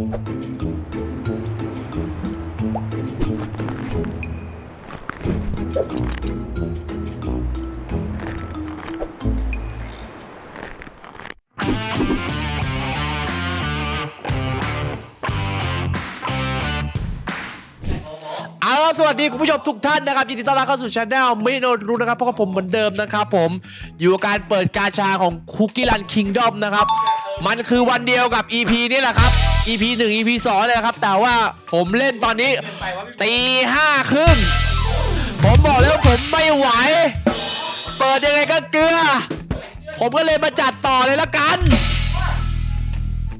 เอาละสวัสดีคุณผู้ชมทุกท่านนะครับยินดีต้อนรับเข้าสู่ช anel มิโนรู้นะครับเพราะกับผมเหมือนเดิมนะครับผมอยู่กับการเปิดกาชาของคุกกี้รันคิงดอมนะครับ มันคือวันเดียวกับ EP นี่แหละครับ EP 1 EP 2 เลยนะครับ แต่ว่าผมเล่นตอนนี้ตีห้าครึ่งผมบอกแล้วผมไม่ไหว เปิดยังไงก็เกลือ ผมก็เลยมาจัดต่อเลยละกัน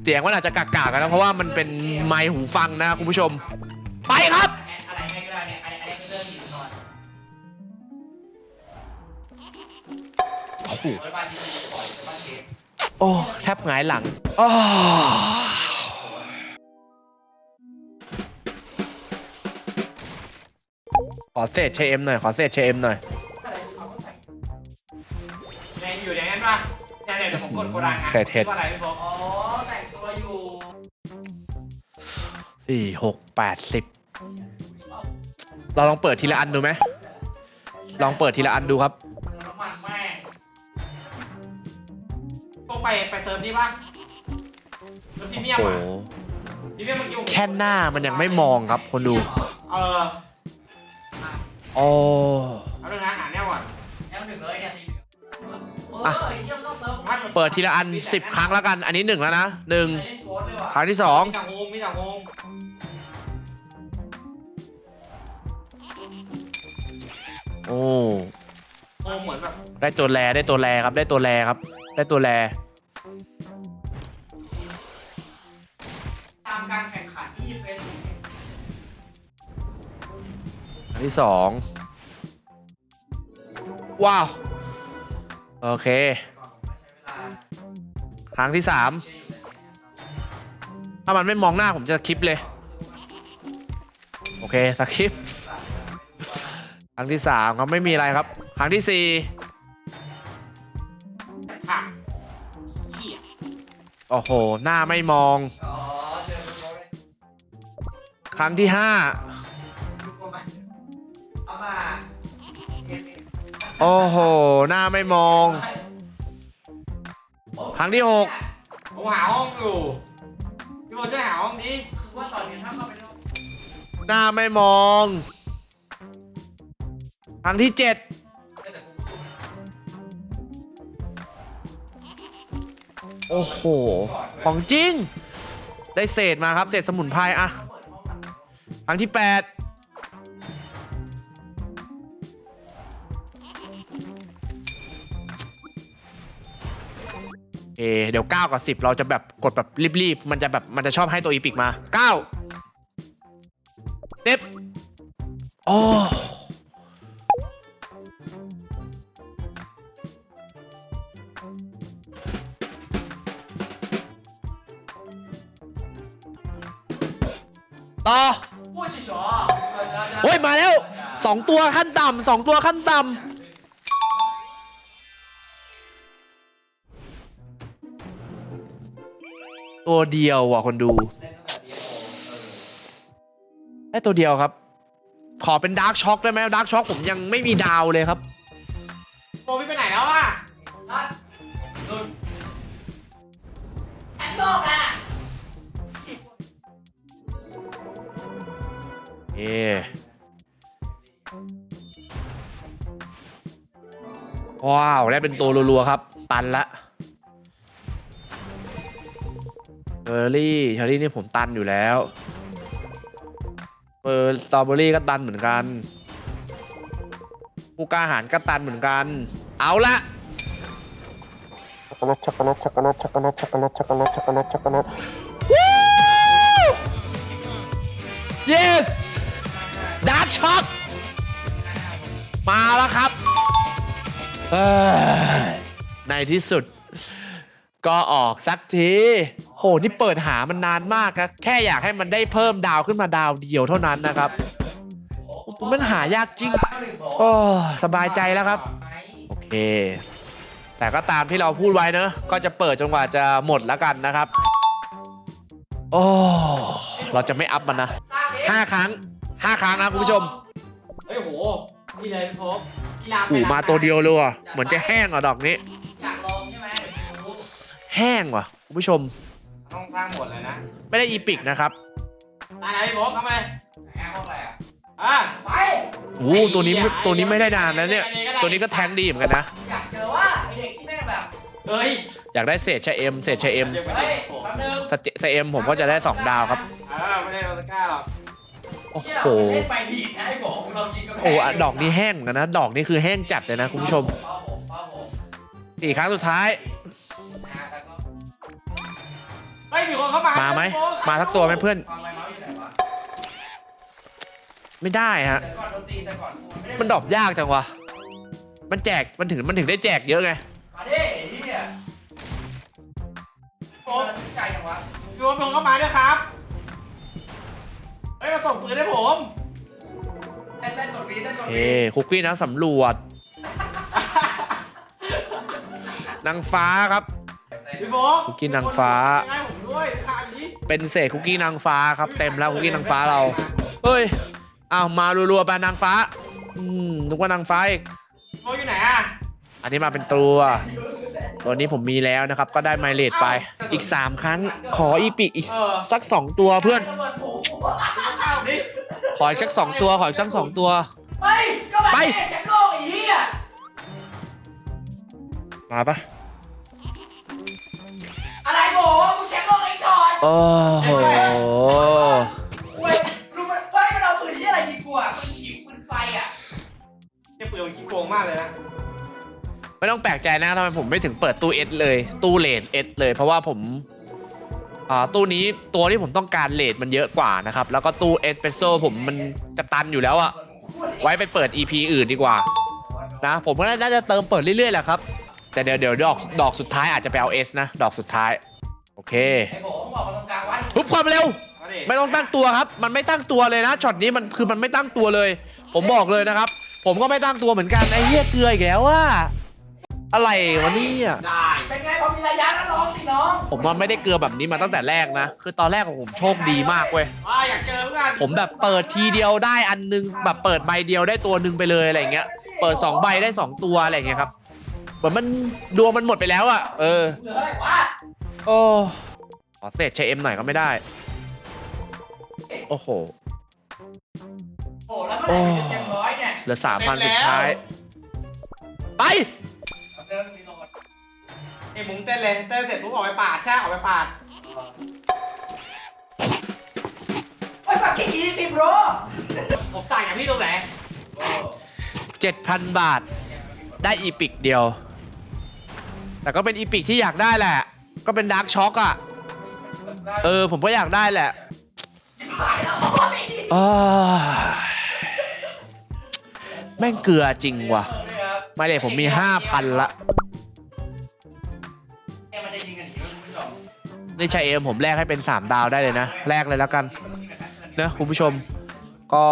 เสียงมันอาจจะกากๆกันนะเพราะว่ามันเป็นไมค์หูฟังนะคุณผู้ชม ไปครับโอ้โหเปิดบ้านที่ดีก่อนเปิดบ้านเกมโอ้แทบหงายหลังอ้อ ขอเศษเชเอ็มหน่อย ขอเศษเชเอ็มหน่อยอะไรที่เขาก็ใส่ในอยู่อย่างนั้นป่ะเนี่ยเดี๋ยวผมกดโกดังนะใส่เท็จว่าอะไรพี่บอกอ๋อแต่งตัวอยู่สี่หกแปดสิบเราลองเปิดทีละอันดูไหมลองเปิดทีละอันดูครับน้ำมันแม่งต้องไปไปเซิร์ฟนี่ป่ะเซิร์ฟพรีเมียมโอ้อะโหพรีเมียมเมื่อกี้ผมแค่หน้ามันยังไม่มองครับคนดู เออ โอ้เอาเรื่องนะหาแนวก่อนแนวหนึ่งเลยเนี่ยสีเหลืองอะเออเยี่ยมต้องเซิร์ฟพัดเปิดทีละอันสิบครั้งแล้วกัน อันนี้หนึ่งแล้วนะหนึ่งเล่นโค้ดเลยว่ะครั้งที่สองมีแต่โฮมมีแต่โฮมโอ้โฮมเหมือนแบบได้ตัวแรได้ตัวแรครับ ได้ตัวแรครับ ได้ตัวแร ที่สองว้าว โอเคก่อนผมใช้เวลาครั้งที่สามถ้ามันไม่มองหน้าผมจะคลิปเลย โอเคสคริปต์ครั้งที่สามครับไม่มีอะไรครับ ครั้งที่สี่ผักเหี้ยโอ้โห หน้าไม่มองอ๋อเจอเป็นโค้ดเลยครั้งที่ห้า โอ้โห หน้าไม่มอง ครั้งที่หกผมหาห้องอยู่พี่บอลช่วยหาห้องนี้คือว่าตอนนี้ถ้าเข้าไปในหน้าไม่มอง ครั้งที่เจ็ดแต่ผมดูโอ้โห ของจริง ได้เศษมาครับ เศษสมุนไพรอะเปิดห้องหลังครั้งที่แปด เอเดี๋ยว 9 กับ 10 เราจะแบบกดแบบรีบๆ มันจะแบบมันจะชอบให้ตัวอีพิกมา 9เด็บโอ้ต่อเฉยๆโอ้ยมาแล้วสองตัวขั้นต่ำสองตัวขั้นต่ำ ตัวเดียวอะคนดู ได้ตัวเดียวครับ ขอเป็นดาร์กช็อคได้ไหมดาร์กช็อคผมยังไม่มีดาวเลยครับโบพี่ไปไหนแล้วอะนัดดุนแอนโลกอะเอว้าว ได้เป็นตัวรัวๆครับ ตันละ อร์รี่เชอร์รี่นี่ผมตันอยู่แล้วเปอร์สตรอเบอรี่ก็ตันเหมือนกันผู้กล้าหารก็ตันเหมือนกัน เอาละ yes dark shock มาแล้วครับเอ้ยในที่สุด ก็ออกสักทีโหนี่เปิดหามันนานมากครับแค่อยากให้มันได้เพิ่มดาวขึ้นมาดาวเดียวเท่านั้นนะครับโอ้โหมันหายากจริงโอ้สบายใจแล้วครับ โอเค แต่ก็ตามที่เราพูดไว้เนอะก็จะเปิดจนกว่าจะหมดแล้วกันนะครับ โอ้เราจะไม่อัพมันนะสร้างเองห้าครั้งห้าครั้งนะคุณผู้ชมเฮ้ยโหนี่เลยพี่โฟกกีฬาอู่มาตัวเดียวเลยว่ะเหมือนจะแห้งอะดอกนี้ แห้งว่ะคุณผู้ชม ต้องสร้างหมดเลยนะไม่ได้อีพิกนะครับ ตายแล้วพี่โฟกเข้ามาเลยแอบเข้าไปอะอะไปโอ้ตัวนี้ไม่ตัวนี้ไม่ได้นานนะเนี่ย ตัวนี้ก็แทงดีเหมือนกันนะ อยากเจอว่าไอเด็กที่แม่งแบบเฮ้ยอยากได้เศษชะเอ็มเศษชะเอ็มเฮ้ยแป๊บนึงสเจชะเอ็มผมก็จะได้สองดาวครับเออไม่ได้โรสก้าหรอกโอ้ที่โหเราเล่นไปดีดนะไอ้บอกเรายิงกระแพงโอ้อะดอกนี้แห้งเหมือนกันนะ ดอกนี้คือแห้งจัดเลยนะคุณผู้ชมเป้าผมเป้าผมสี่ครั้งสุดท้าย มีคนเข้ามามามาไหมมาสักตัวไหมเพื่อนฟังไมค์เมาส์อยู่ไหนวะไม่ได้ฮะแต่ก่อนโดนตีแต่ก่อนกูไม่ได้มันดรอกยากจังวะ มันแจก มันถึง มันถึงได้แจกเยอะไง มาดิไอ้เหี้ยโฟโอ้กใจจังวะพี่โฟกมีคนเข้ามาด้วยครับ เฮ้ยมาส่งปืนให้ผมเต้นเต้นกดวีเต้นกดเอวีคุกกี้นักสำรวจ นางฟ้าครับ พี่โฟกคุกกี้นางฟ้าให้ผม ด้วยค่ะอันนี้เป็นเศษคุกกี้นางฟ้าครับ เต็มแล้วคุกกี้นางฟ้าเรา เฮ้ยอ้าวมารัวๆไปนางฟ้า อืมนึกว่านางฟ้าอีกพี่โฟกอยู่ไหนอะอันนี้มาเป็นตัว ตัวนี้ผมมีแล้วนะครับ ก็ได้ไมเลดไป อีก 3 ครั้ง ขออีปิอีกสัก 2 ตัวเพื่อนระเบิดผูเข้าดิขออีกสัก 2 ตัว ขออีกสัก 2 ตัว ไปก็แบบไปนี้แชมป์โลกไอ้เหี้ยมาปะ โอ้โหเว้ยรู้ไหมเฮ้ยมันเอาปืนที่อะไรยิงกูอะปืนขิวปืนไฟอะเจ้าปืนมันขี้โกงมากเลยนะไม่ต้องแปลกใจนะทำไมผมไม่ถึงเปิดตู้เอสเลย ตู้เลดเอสเลย เพราะว่าผมอ่าตู้นี้ตัวที่ผมต้องการเลดมันเยอะกว่านะครับ แล้วก็ตู้เอสเปโซผมมันจะตันอยู่แล้วอะไว้ไปเปิด EP อื่นดีกว่า นะผมก็น่าจะเติมเปิดเรื่อยๆแหละครับ แต่เดี๋ยวเดี๋ยวดอกดอกสุดท้ายอาจจะไปเอาเอสนะ ดอกสุดท้าย โอเค ไอ้โหมึง บอกมาตรงกลางไว้ทุบความเร็วมาดิไม่ต้องตั้งตัวครับ มันไม่ตั้งตัวเลยนะช็อตนี้มันคือมันไม่ตั้งตัวเลย ผมบอกเลยนะครับ ผมก็ไม่ตั้งตัวเหมือนกันไอ้เหี้ยเกลืออีกแล้วว่าอะไรวะเนี่ย ได้เป็นไงพอมีระยะแล้วน้องสิน้องผมว่าไม่ได้เกลือแบบนี้มาตั้งแต่แรกนะ คือตอนแรกของผมโชคดีมากเว้ย ว่าอยากเจอเพื่อนผมแบบเปิดทีเดียวได้อันนึงแบบเปิดใบเดียวได้ตัวหนึ่งไปเลยอะไรอย่างเงี้ย เปิดสองใบได้สองตัวอะไรอย่างเงี้ยครับ เหมือนมันดวงมันหมดไปแล้วอะเออ เหลืออะไรวะโอ้ ขอเศษเชเอ็มหน่อยก็ไม่ได้ โอ้โห โอ้แล้วเมื่อไหร่จะเต็มร้อยเนี่ยเหลือสามพันสุดท้าย ไปเอาเดิมรีโหลดไอ้หมุงเต้นเลยเต้นเสร็จปุ๊บออกไปปาดใช่ออกไปปาดเฮ้ยปากกิ้งอีสิบโรผมต่างกับพี่ตรงไหน7,000บาท ได้อีพิกเดียว แต่ก็เป็นอีพิกที่อยากได้แหละ ก็เป็นดาร์กช็อกอะ เออ ผมก็อยากได้แหละหายแล้วโอ้ยอ้าวแม่งเกลือจริงว่ะ ไม่เลยผมมี5,000ละเนี่ยมันจะยิงกันอยู่คุณผู้ชมนี่ชายเอ็มผมแลกให้เป็น3ดาวได้เลยนะ แลกเลยแล้วกันนะคุณผู้ชม ก็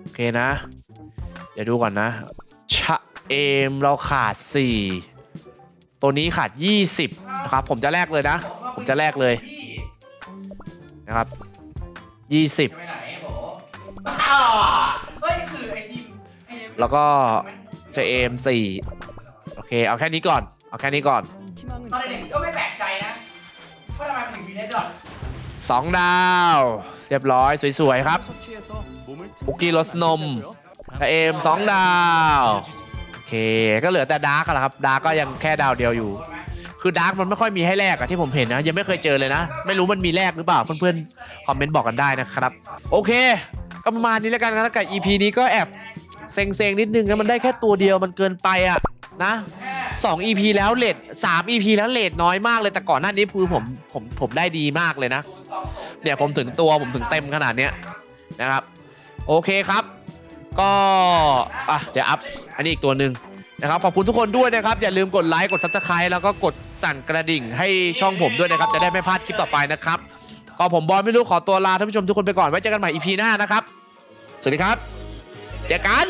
โอเคนะ เดี๋ยวดูก่อนนะชะเอมเราขาด4ตัวนี้ขาด20นะครับ ผมจะแลกเลยนะผม จะแลกเลยพี่นะครับจะไปไหนโบอ้าวเฮ้ยคือไอ้ทีมไอ้เนี่ย20แล้วก็ชะเอม4โอเค เอาแค่นี้ก่อน เอาแค่นี้ก่อนตอนเด็กๆก็ไม่แปลกใจนะว่าทำไมมันถึงมีเน็ตดอท2ดาว เรียบร้อยสวยๆครับคุกกี้รสนมชะเอม2ดาว โอเค ก็เหลือแต่ดาร์กแล้วครับ ดาร์กก็ยังแค่ดาวเดียวอยู่ใช่ไหม คือดาร์กมันไม่ค่อยมีให้แลกอะที่ผมเห็นนะ ยังไม่เคยเจอเลยนะ ไม่รู้มันมีแลกหรือเปล่า เพื่อนๆ คอมเมนต์บอกกันได้นะครับ โอเค ก็ประมาณนี้แล้วกันนะกับ EP นี้ก็แอบเซ็งๆ นิดนึงนะมันได้แค่ตัวเดียวมันเกินไปอะนะ2 EP แล้วเลท3 EP แล้วเลทน้อยมากเลยแต่ก่อนหน้านี้คือผมผมผมได้ดีมากเลยนะ เนี่ยผมถึงตัวผมถึงเต็มขนาดเนี้ยนะครับ โอเคครับ ก็อะเดี๋ยวอัพอันนี้อีกตัวหนึ่ง นะครับขอบคุณทุกคนด้วยนะครับ อย่าลืมกดไลค์กด subscribe แล้วก็กดสั่นกระดิ่งให้ช่องผมด้วยนะครับ จะได้ไม่พลาดคลิปต่อไปนะครับก็ผมบอลไม่รู้ขอตัวลาท่านผู้ชมทุกคนไปก่อนไว้เจอกันใหม่ EP หน้านะครับ สวัสดีครับ เจอกัน